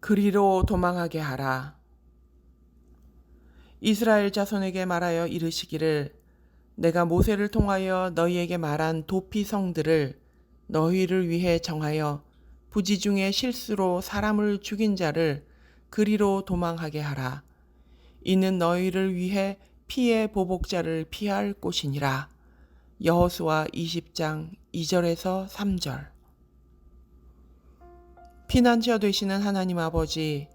그리로 도망하게 하라. 이스라엘 자손에게 말하여 이르시기를 내가 모세를 통하여 너희에게 말한 도피 성들을 너희를 위해 정하여 부지 중에 실수로 사람을 죽인 자를 그리로 도망하게 하라. 이는 너희를 위해 피의 보복자를 피할 곳이니라. 여호수아 20장 2절에서 3절. 피난처 되시는 하나님 아버지,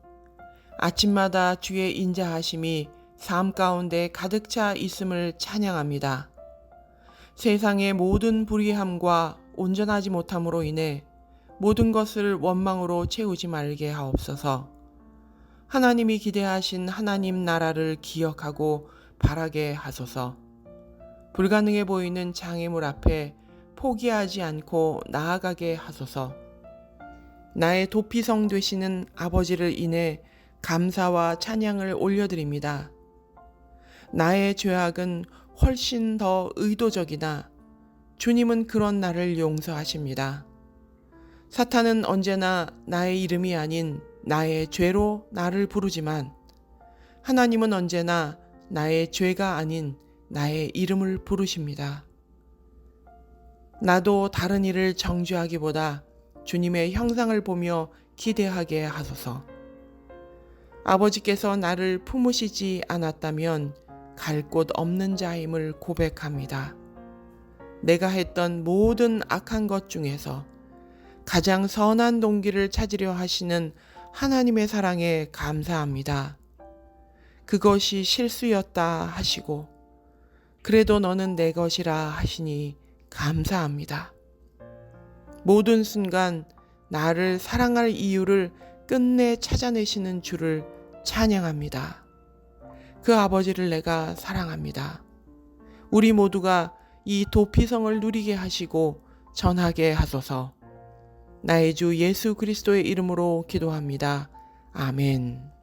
아침마다 주의 인자하심이 삶 가운데 가득 차 있음을 찬양합니다. 세상의 모든 불의함과 온전하지 못함으로 인해 모든 것을 원망으로 채우지 말게 하옵소서. 하나님이 기대하신 하나님 나라를 기억하고 바라게 하소서. 불가능해 보이는 장애물 앞에 포기하지 않고 나아가게 하소서. 나의 도피성 되시는 아버지를 인해 감사와 찬양을 올려드립니다. 나의 죄악은 훨씬 더 의도적이나 주님은 그런 나를 용서하십니다. 사탄은 언제나 나의 이름이 아닌 나의 죄로 나를 부르지만 하나님은 언제나 나의 죄가 아닌 나의 이름을 부르십니다. 나도 다른 일을 정죄하기보다 주님의 형상을 보며 기대하게 하소서. 아버지께서 나를 품으시지 않았다면 갈 곳 없는 자임을 고백합니다. 내가 했던 모든 악한 것 중에서 가장 선한 동기를 찾으려 하시는 하나님의 사랑에 감사합니다. 그것이 실수였다 하시고, 그래도 너는 내 것이라 하시니 감사합니다. 모든 순간 나를 사랑할 이유를 끝내 찾아내시는 주를 찬양합니다. 그 아버지를 내가 사랑합니다. 우리 모두가 이 도피성을 누리게 하시고 전하게 하소서. 나의 주 예수 그리스도의 이름으로 기도합니다. 아멘.